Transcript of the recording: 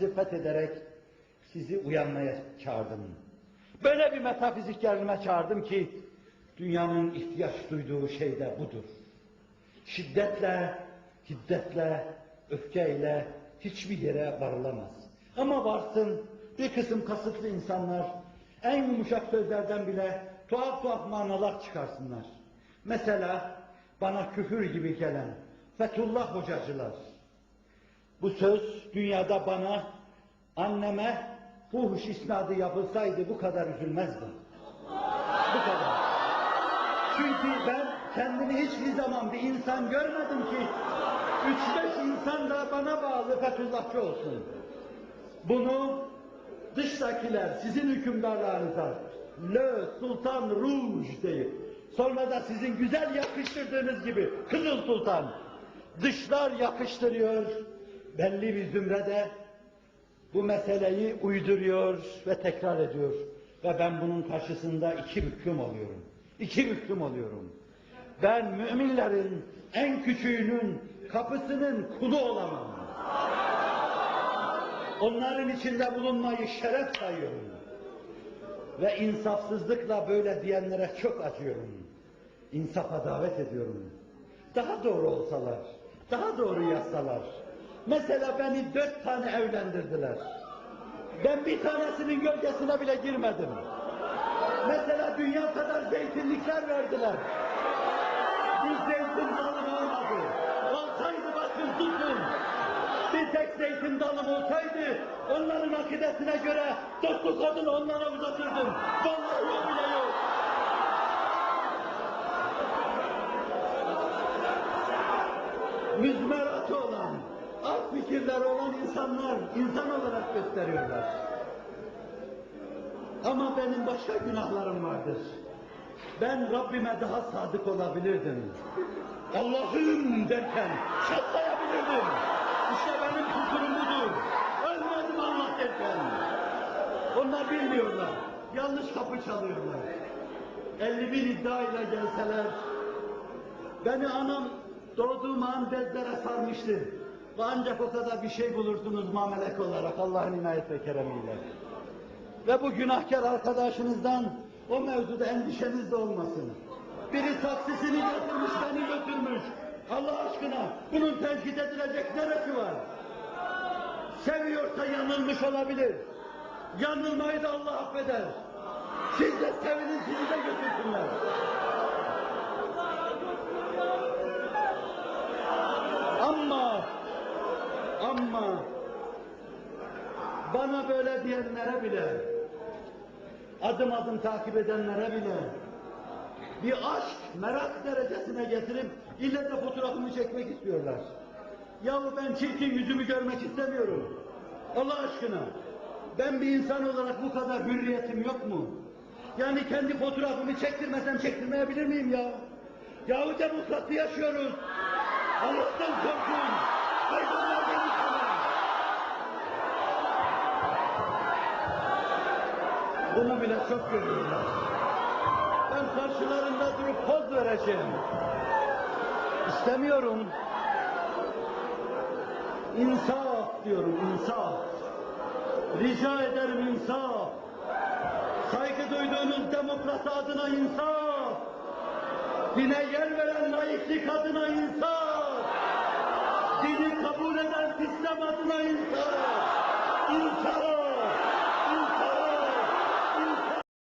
sizi fethederek sizi uyanmaya çağırdım. Böyle bir metafizik gerilime çağırdım ki dünyanın ihtiyaç duyduğu şey de budur. Şiddetle, hiddetle, öfkeyle hiçbir yere varılamaz. Ama varsın bir kısım kasıtlı insanlar en yumuşak sözlerden bile tuhaf tuhaf manalar çıkarsınlar. Mesela bana küfür gibi gelen Fethullah hocacılar. Bu söz dünyada bana, anneme fuhuş isnadı yapılsaydı bu kadar üzülmezdim. Bu kadar. Çünkü ben kendimi hiçbir zaman bir insan görmedim ki üç beş insan da bana bağlı Fethullahçı olsun. Bunu dıştakiler sizin hükümdarlarınıza Le Sultan Rouge deyip sonra da sizin güzel yakıştırdığınız gibi Kızıl Sultan dışlar yakıştırıyor belli bir zümrede bu meseleyi uyduruyor ve tekrar ediyor. Ve ben bunun karşısında iki büklüm oluyorum. İki büklüm oluyorum. Ben müminlerin en küçüğünün kapısının kulu olamam. Onların içinde bulunmayı şeref sayıyorum. Ve insafsızlıkla böyle diyenlere çok acıyorum. İnsafa davet ediyorum. Daha doğru olsalar, daha doğru yazsalar. Mesela beni dört tane evlendirdiler. Ben bir tanesinin gölgesine bile girmedim. Mesela dünya kadar zeytinlikler verdiler. Bir zeytin dalım olmadı. Olsaydı bakın tutun. Bir tek zeytin dalım olsaydı onların akidesine göre dokuz kadın onlara uzatırdım. Vallahi o bile yok. Müzmeratı olan, alt fikirleri olan insanlar insan olarak gösteriyorlar. Ama benim başka günahlarım vardır. Ben Rabbime daha sadık olabilirdim. Allah'ım derken çatlayabilirdim. İşte benim kusurum budur. Ölmedim Allah derken. Onlar bilmiyorlar. Yanlış kapı çalıyorlar. 50 bin iddiayla gelseler, beni anam doğduğum an bezlere sarmıştı. Ve ancak o kadar bir şey bulursunuz mamelek olarak Allah'ın inayet ve keremiyle. Ve bu günahkar arkadaşınızdan o mevzuda endişeniz de olmasın. Biri taksisini götürmüş, beni götürmüş. Allah aşkına bunun tenkit edilecek neresi var? Seviyorsa yanılmış olabilir. Yanılmayı da Allah affeder. Siz de sevinin, sizi de götürsünler. Ama, ama bana böyle diyenlere bile, adım adım takip edenlere bile, bir aşk, merak derecesine getirip ille de fotoğrafımı çekmek istiyorlar. Yahu ben çirkin yüzümü görmek istemiyorum. Allah aşkına. Ben bir insan olarak bu kadar hürriyetim yok mu? Yani kendi fotoğrafımı çektirmesem çektirmeyebilir miyim ya? Yahu demokrasi yaşıyoruz. Allah'tan korkun. Bunu bile çok görüyorlar. Ben karşılarında durup poz vereceğim. İstemiyorum. İnsaf diyorum, insaf. Rica ederim insaf. Saygı duyduğunuz demokrasi adına insaf. Dine yer veren laiklik adına insaf. Dini kabul eden sistem adına insaf. İnsaf.